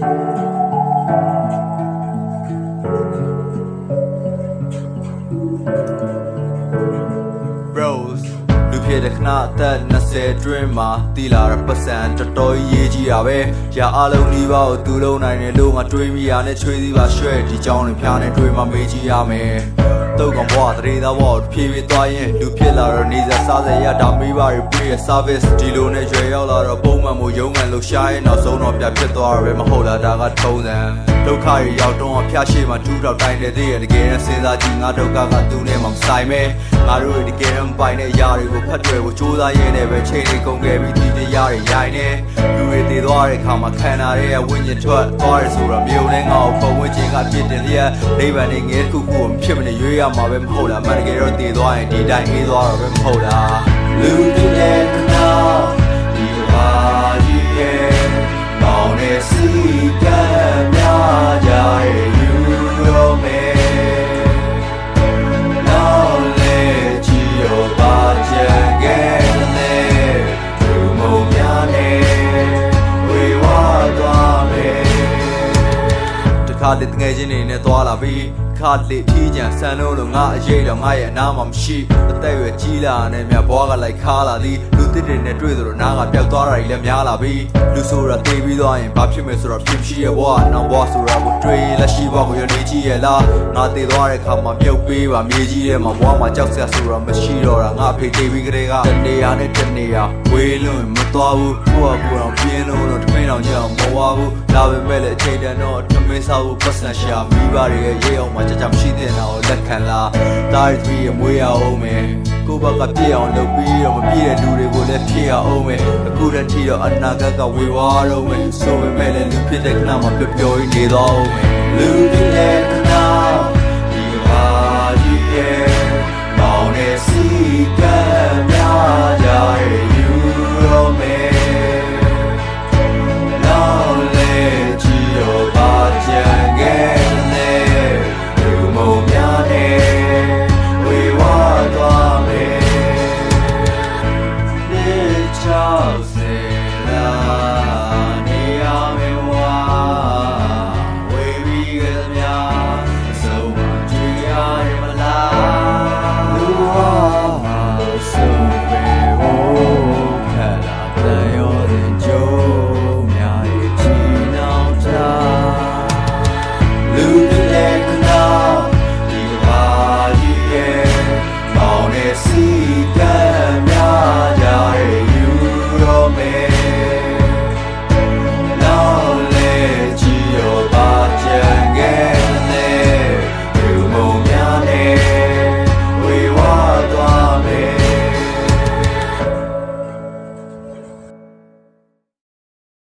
thank you လူဖြစ်တဲ့ခဏအသက်20အတွင်းမှာတီလာတဲ့ပတ်စံတော်တော်ကြီးရေးကြီးတာပဲရာအလုံးဒီပါကိုသူလုံးနိုင်တယ်လို့ငါတွေးမိရနဲ့ချွေးသေးပါရွှဲဒီကြောင်းတွေဖျားနေတွေးမှမေးကြည့်ရမယ်တုတ်ကောင်ဘွားတရေသားဘွားဖြည်းဖြည်းသွားရင်လူဖြစ်လာတော့နေစားစားစရတာမေးပါရီပြေးရဲ့ service ဒီလိုနဲ့ရွယ်ရောက်လာတော့ပုံမှန်မို့ရုံးမှန်လို့ရှားရင်နောက်ဆုံးတော့ပြဖြစ်သွားရပဲမဟုတ်လားဒါကထုံးစံဒုက္ခတွေရောက်တော့အဖျားရှိမှတူးတော့တိုင်းနေသေးရဲ့တကယ်နဲ့စဉ်းစားကြည့်ငါဒုက္ခကသူနဲ့မှမဆိုင်မဲငါတို့တွေတကယ်မပိုင်တဲ့အရာတွေကိုဖတ်တွေ့ဖို့ကြိုးစားရင်းနဲ့ပဲချိန်တွေကုန်ခဲ့ပြီးဒီတရားတွေရိုင်းနေလူတွေတည်သွားတဲ့အခါမှာခံနာတဲ့ဝိညာဉ်ထွက်သွားရဆိုတော့မြို့နဲ့ငါ့ကိုပုံဝင်ခြင်းကပြစ်တင်လျက်နိဗ္ဗာန်နဲ့ငယ်တစ်ခုခုကိုမဖြစ်မနေရွေးရမှာပဲမဟုတ်လားအမှန်တကယ်တော့တည်သွားရင်ဒီတိုင်းအေးသွားတော့ပဲမဟုတ်လားလူတွေနဲ့ခဏ လေတငယ်ချင်းတွေနဲ့သွားလာပြီးခါလေထီးကြံဆန်လို့လို့ငါအရေးတော့ငါရဲ့အနားမှာမရှိအသက်ရွယ်ကြီးလာနဲ့မြဘွားကလိုက်ခါလာသည်လူတစ်တွေနဲ့တွေ့သလိုနားကပျောက်သွားတာကြီးလည်းများလာပြီးလူဆိုတာတေးပြီးသွားရင်ဘာဖြစ်မယ်ဆိုတော့ဖြစ်ရှိရဲ့ဘွားနောက်ဘွားဆိုတာကိုတွေးလက်ရှိဘွားကိုရနေကြည့်ရဲ့လားငါတည်သွားတဲ့ခါမှာမြုပ်ပေးပါမြေကြီးထဲမှာဘွားမှာကြောက်စရာဆိုတာမရှိတော့တာငါအဖေတေးပြီးကလေးကတနေရာနဲ့တနေရာဝေးလွန်းမသွားဘူးကိုယ့်အကူအောင်ပြင်းလို့ ဘူးလာပေမဲ့လည်းအချိန်တန်တော့ထမင်းစားဖို့ပတ်စံရှာမိပါရဲ့ရေအောင်မှာကြကြမရှိတဲ့နာကိုလက်ခံလားတာရီသမီးရဲ့မွေးရအောင်မယ်ကိုယ့်ဘက်ကပြည့်အောင်လုပ်ပြီးတော့မပြည့်တဲ့လူတွေကိုလည်းဖြည့်ရအောင်မယ်အခုတည်းထိတော့အနာဂတ်ကဝေဝါးတော့မယ်ဆိုပေမဲ့လည်းလူဖြစ်တဲ့ခဏမှာပျော်ပျော်ကြီးနေတော့အောင်မယ်လူ လာတန်ရော